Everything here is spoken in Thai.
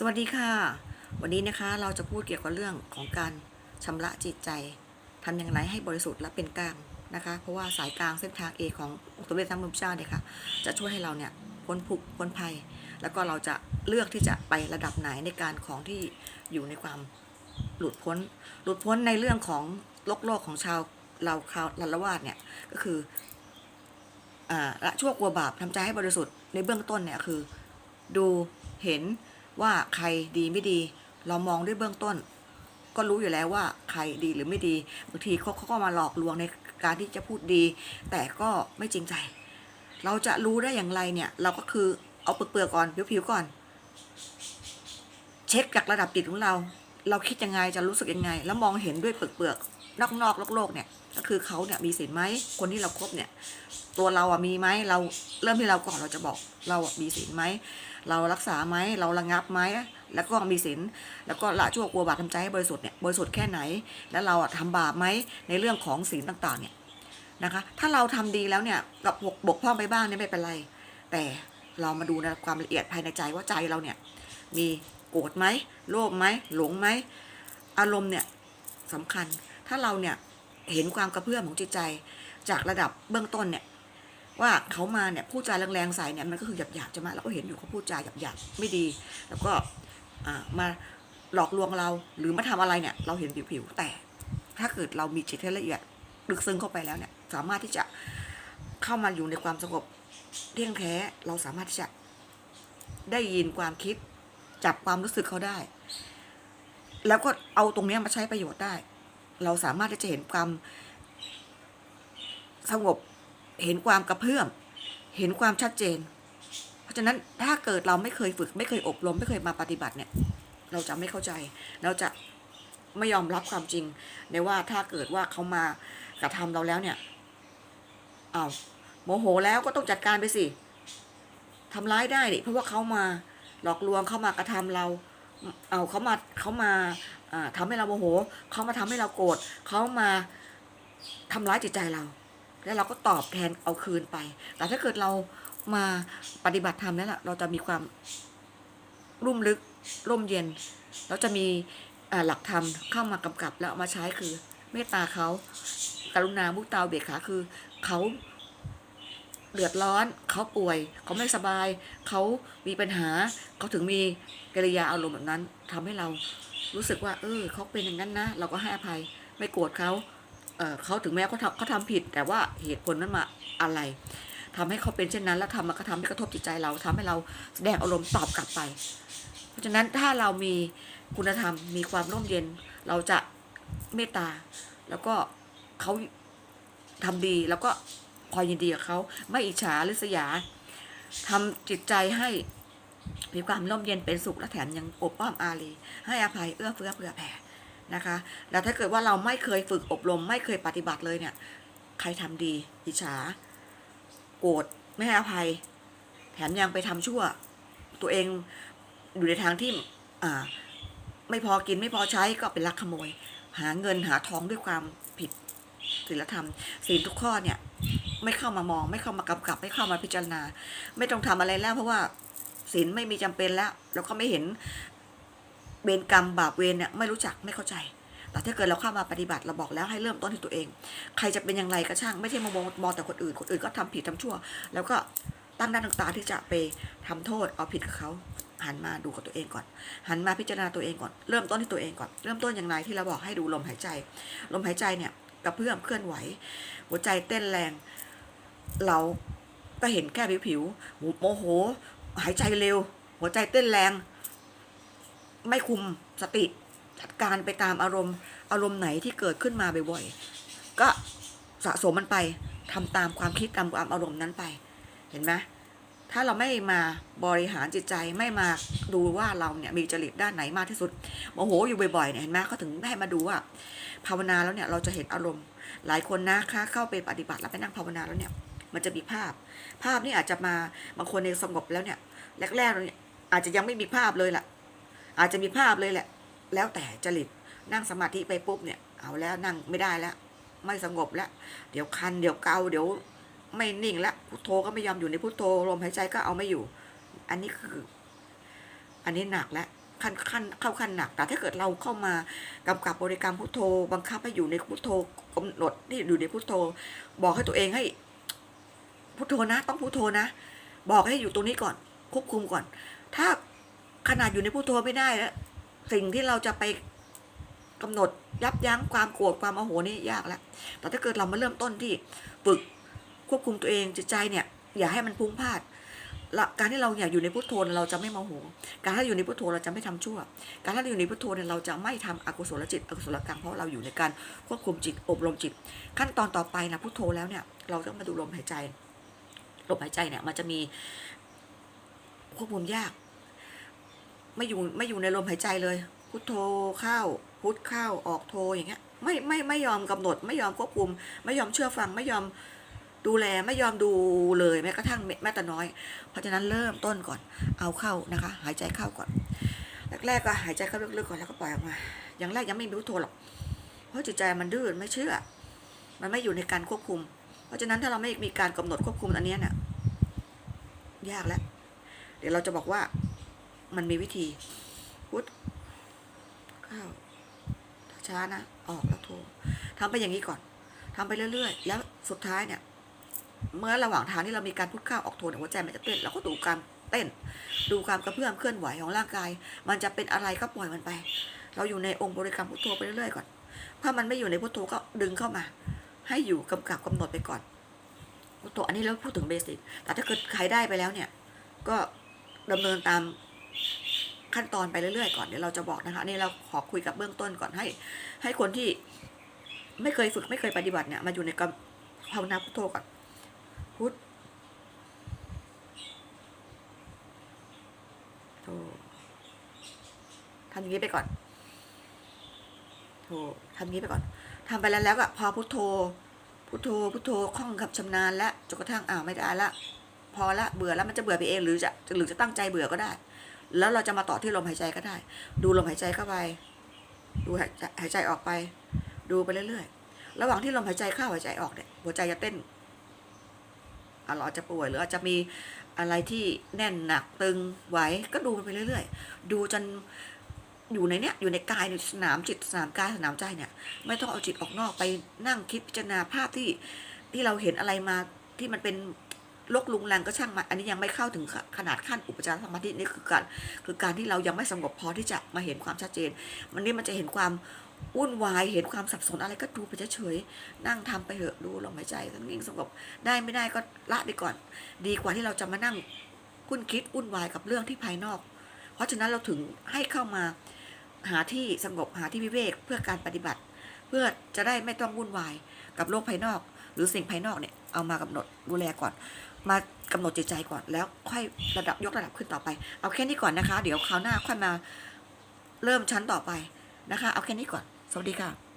สวัสดีค่ะ วันนี้นะคะเราจะพูดเกี่ยวกับเรื่องของการชำระจิตใจทำอย่างไรให้บริสุทธิ์และเป็นกลางนะคะ เพราะว่าสายกลางเส้นทางเอกของสมเด็จพระมุมชาติเนี่ยค่ะจะช่วยให้เราเนี่ยพ้นภุกพ้นภัย แล้วก็เราจะเลือกที่จะไประดับไหนในการของที่อยู่ในความหลุดพ้น หลุดพ้นในเรื่องของโลกโลกของชาวเราคาวลันละวาดเนี่ยก็คืออ่าละชั่วกลัวบาปทำใจให้บริสุทธิ์ในเบื้องต้นเนี่ยคือ ดูเห็น ว่าใครดีไม่ดี เรามองด้วยเบื้องต้น ก็รู้อยู่แล้วว่าใครดีหรือไม่ดีบางทีเขาเขาก็มาหลอกลวงในการที่จะพูดดี แต่ก็ไม่จริงใจ เราจะรู้ได้อย่างไรเนี่ย เราก็คือเอาเปลือกก่อนผิวๆก่อน เช็คจากระดับจิตของเรา เราคิดยังไงจะรู้สึกยังไง แล้วมองเห็นด้วยเปลือกๆนอกๆโลกๆเนี่ยก็คือเขาเนี่ยมีสินไหมคนที่เราคบเนี่ย ตัวเราอะมีไหมเราเริ่มที่เราก่อนเราจะบอกเราอะมีศีลไหม เรารักษาไหมเราระงับไหมแล้วก็มีศีลแล้วก็ละชั่วกลัวบาปทำใจให้บริสุทธิ์เนี่ยบริสุทธิ์แค่ไหน แล้วเราอะทำบาปไหมในเรื่องของศีลต่างๆเนี่ยนะคะถ้าเราทำดีแล้วเนี่ยกับบกบกพร่องไปบ้างเนี่ยไม่เป็นไร แต่เรามาดูในความละเอียดภายในใจว่าใจเราเนี่ยมีโกรธไหมโลภไหมหลงไหมอารมณ์เนี่ยสำคัญถ้าเราเนี่ยเห็นความกระเพื่อมของจิตใจ จากระดับเบื้องต้นเนี่ย ว่าเขามาเนี่ยพูดจาแรงๆใส่เนี่ยมันก็คือหยาบๆใช่ไหมเราก็เห็นอยู่เขาพูดจาหยาบๆไม่ดี แล้วก็มาหลอกลวงเราหรือมาทำอะไรเนี่ย เราเห็นผิวๆแต่ถ้าเกิดเรามีจิตที่ละเอียดลึกซึ้งเข้าไปแล้วเนี่ย สามารถที่จะเข้ามาอยู่ในความสงบเที่ยงแท้เราสามารถที่จะได้ยินความคิดจับความรู้สึกเขาได้ แล้วก็เอาตรงเนี้ยมาใช้ประโยชน์ได้ เราสามารถที่จะเห็นความสงบ เห็นความกระเพื่อม เห็นความชัดเจน เพราะฉะนั้นถ้าเกิดเราไม่เคยฝึก ไม่เคยอบรม ไม่เคยมาปฏิบัติเนี่ย เราจะไม่เข้าใจ เราจะไม่ยอมรับความจริงในว่าถ้าเกิดว่าเขามากระทำเราแล้วเนี่ย เอ้าโมโหแล้วก็ต้องจัดการไปสิทำร้ายได้ดิเพราะว่าเขามาหลอกลวงเขามากระทำเรา เอาเขามาเขามาอ่าทำให้เราโมโหเขามาทำให้เราโกรธเขามาทำร้ายจิตใจเรา แล้วเราก็ตอบแทนเอาคืนไป แต่ถ้าเกิดเรามาปฏิบัติธรรมแล้วล่ะเราจะมีความรุ่มลึกร่มเย็น เราจะมีหลักธรรมเข้ามากำกับแล้วเอามาใช้คือ เมตตาเขากรุณามุตตาเบกขาคือเขาเดือดร้อนเขาป่วย เขาไม่สบาย เขามีปัญหา เขาถึงมีกิริยาอารมณ์แบบนั้นทำให้เรารู้สึกว่า เออเขาเป็นอย่างนั้นนะ เราก็ให้อภัย ไม่โกรธเขา เขาถึงแม้เขาทำเขาทำผิด แต่ว่าเหตุผลนั้นมาอะไรทำให้เขาเป็นเช่นนั้น แล้วทำมากระทำที่กระทบจิตใจเราทำให้เราแสดงอารมณ์ตอบกลับไป เพราะฉะนั้นถ้าเรามีคุณธรรมมีความร่มเย็น เราจะเมตตา แล้วก็เขาทำดีแล้วก็คอยยินดีกับเขาไม่อิจฉาหริษยาทำจิตใจให้มีความร่มเย็นเป็นสุขและแถมยังปกป้องอารีให้อภัยเอื้อเฟื้อเผื่อแผ่ นะคะ แล้วถ้าเกิดว่าเราไม่เคยฝึกอบรม ไม่เคยปฏิบัติเลยเนี่ย ใครทำดีอิจฉา โกรธไม่ให้อภัย แถมยังไปทำชั่ว ตัวเองอยู่ในทางที่อ่าไม่พอกินไม่พอใช้ก็เป็นลักขโมย หาเงินหาทองด้วยความผิดศีลธรรมศีลทุกข้อเนี่ย ไม่เข้ามามอง ไม่เข้ามากำกับ ไม่เข้ามาพิจารณา ไม่ต้องทำอะไรแล้ว เพราะว่าศีลไม่มีจำเป็นแล้ว แล้วก็ไม่เห็น เวรกรรมบาปเวรเนี่ยไม่รู้จักไม่เข้าใจ แต่ถ้าเกิดเราเข้ามาปฏิบัติเราบอกแล้วให้เริ่มต้นที่ตัวเอง ใครจะเป็นอย่างไรก็ช่างไม่ใช่มามองมองแต่คนอื่น คนอื่นก็ทำผิดทำชั่ว แล้วก็ตั้งด้านต่างๆที่จะไปทำโทษเอาผิดกับเขาหันมาดูกับตัวเองก่อน หันมาพิจารณาตัวเองก่อน เริ่มต้นที่ตัวเองก่อน เริ่มต้นอย่างไรที่เราบอกให้ดูลมหายใจ ลมหายใจเนี่ยกระเพื่อมเคลื่อนไหว หัวใจเต้นแรง เราก็เห็นแค่ผิวๆโมโห หายใจเร็ว หัวใจเต้นแรง ไม่คุมสติจัดการไปตามอารมณ์ อารมณ์ไหนที่เกิดขึ้นมาบ่อยๆก็สะสมมันไปทำตามความคิดตามความอารมณ์นั้นไป เห็นไหมถ้าเราไม่มาบริหารจิตใจไม่มาดูว่าเราเนี่ยมีจริตด้านไหนมากที่สุดโมโหอยู่บ่อยๆเนี่ยเห็นไหมเขาถึงให้มาดูว่า ภาวนาแล้วเนี่ยเราจะเห็นอารมณ์ หลายคนนะคะเข้าไปปฏิบัติแล้วไปนั่งภาวนาแล้วเนี่ย มันจะมีภาพ ภาพนี่อาจจะมาบางคนในยสงบแล้วเนี่ยแรกๆเราเนี่ยอาจจะยังไม่มีภาพเลยล่ะ อาจจะมีภาพเลยแหละ แล้วแต่จริตนั่งสมาธิไปปุ๊บเนี่ย เอาแล้วนั่งไม่ได้แล้ว ไม่สงบแล้ว เดี๋ยวคันเดี๋ยวเกาเดี๋ยวไม่นิ่งแล้วพุทโธก็ไม่ยอมอยู่ในพุทโธลมหายใจก็เอาไม่อยู่ อันนี้คือ อันนี้หนักแล้วขั้นขั้นเข้าขั้นหนัก แต่ถ้าเกิดเราเข้ามากำกับบริกรรมพุทโธ บังคับให้อยู่ในพุทโธกำหนดที่อยู่ในพุทโธ บอกให้ตัวเองให้ พุทโธนะ ต้องพุทโธนะ บอกให้อยู่ตรงนี้ก่อนควบคุมก่อน ถ้า ขนาดอยู่ในพุทโธไม่ได้แล้วสิ่งที่เราจะไปกำหนดยับยั้งความโกรธความโมโหนี่ยากแล้ว แต่ถ้าเกิดเรามาเริ่มต้นที่ฝึกควบคุมตัวเองจิตใจเนี่ย อย่าให้มันพุ่งพลาดลการที่เราอยากอยู่ในพุทโธเนี่ยเราจะไม่โมโห การที่อยู่ในพุทโธเราจะไม่ทำชั่ว การที่เราอยู่ในพุทโธเนี่ยเราจะไม่ทำอกุศลจิตอกุศลกรรมเพราะเราอยู่ในการควบคุมจิตอบรมจิต ขั้นตอนต่อไปนะพุทโธแล้วเนี่ยเราต้องมาดูลมหายใจลมหายใจเนี่ยมันจะมีควบคุมยาก ไม่อยู่ไม่อยู่ในลมหายใจเลย พุทโธเข้า พุทเข้าออกโทอย่างเงี้ยไม่ไม่ไม่ยอมกำหนด ไม่ยอมควบคุม ไม่ยอมเชื่อฟังไม่ยอมดูแลไม่ยอมดูเลยแม้กระทั่งแม้แต่น้อย เพราะฉะนั้นเริ่มต้นก่อนเอาเข้านะคะ หายใจเข้าก่อนแรกๆก็หายใจเข้าลึกๆก่อนแล้วก็ปล่อยออกมา อย่างแรกยังไม่มีพุทโธหรอกเพราะจิตใจมันดื้อไม่เชื่อ มันไม่อยู่ในการควบคุม เพราะฉะนั้นถ้าเราไม่มีการกำหนดควบคุมอันนี้เนี่ยยากแล้ว เดี๋ยวเราจะบอกว่า มันมีวิธีพุทเข้าช้านะออกแล้วโทรทำไปอย่างนี้ก่อนทำไปเรื่อย ๆ แล้วสุดท้ายเนี่ย เมื่อระหว่างทางที่เรามีการพุทเข้าออกโทนหัวใจมันจะเต้นเราก็ดูการเต้น ดูความกระเพื่อมเคลื่อนไหวของร่างกาย มันจะเป็นอะไรก็ปล่อยมันไป เราอยู่ในองค์บริกรรมพุทโธไปเรื่อยๆก่อน ถ้ามันไม่อยู่ในพุทโธก็ดึงเข้ามา ให้อยู่กำกับกำหนดไปก่อนพุทโธอันนี้เราพูดถึงเบสิกแต่ถ้าเกิดใครได้ไปแล้วเนี่ย ก็ดำเนินตาม ขั้นตอนไปเรื่อยๆก่อนเดี๋ยวเราจะบอกนะคะนี่เราขอคุยกับเบื้องต้นก่อนให้ ให้คนที่ไม่เคยฝึกไม่เคยปฏิบัติเนี่ยมาอยู่ในกรรมภาวนาพุทโธก่อนพุทโธทำอย่างนี้ไปก่อนโธทำอย่างนี้ไปก่อนทำไปแล้วแล้วก็พอพุทโธพุทโธพุทโธคล่องกับชำนาญแล้วจนกระทั่งอ้าวไม่ได้ละ พอละเบื่อแล้วมันจะเบื่อไปเองหรือจะหรือจะตั้งใจเบื่อก็ได้ แล้วเราจะมาต่อที่ลมหายใจก็ได้ ดูลมหายใจเข้าไป ดูหายใจหายใจออกไป ดูไปเรื่อยๆ ระหว่างที่ลมหายใจเข้าหายใจออกเนี่ยหัวใจจะเต้นอะเราอาจจะป่วยหรืออาจจะมีอะไรที่แน่นหนักตึงไหวก็ดูมันไปเรื่อย ๆ ดูจนอยู่ในเนี้ยอยู่ในกายในสนามจิตสนามกายสนามใจเนี่ยไม่ต้องเอาจิตออกนอกไปนั่งคิดพิจารณาภาพที่ที่เราเห็นอะไรมาที่มันเป็น ลกลุงแรงก็ช่างมันอันนี้ยังไม่เข้าถึงขนาดขั้นอุปจารสมาธินี่คือการคือการที่เรายังไม่สงบพอที่จะมาเห็นความชัดเจน มันนี่มันจะเห็นความวุ่นวายเห็นความสับสนอะไรก็ดูไปเฉยๆนั่งทำไปเถอะดูลมหายใจนิ่งสงบได้ไม่ได้ก็ละไปก่อน ดีกว่าที่เราจะมานั่งคุ้นคิดวุ่นวายกับเรื่องที่ภายนอก เพราะฉะนั้นเราถึงให้เข้ามาหาที่สงบหาที่วิเวกเพื่อการปฏิบัติ เพื่อจะได้ไม่ต้องวุ่นวายกับโลกภายนอก หรือสิ่งภายนอกเนี่ยเอามากำหนดดูแลก่อน มากำหนดจิตใจก่อนแล้วค่อยระดับยกระดับขึ้นต่อไป เอาแค่นี้ก่อนนะคะ เดี๋ยวคราวหน้าค่อยมาเริ่มชั้นต่อไปนะคะ เอาแค่นี้ก่อน สวัสดีค่ะ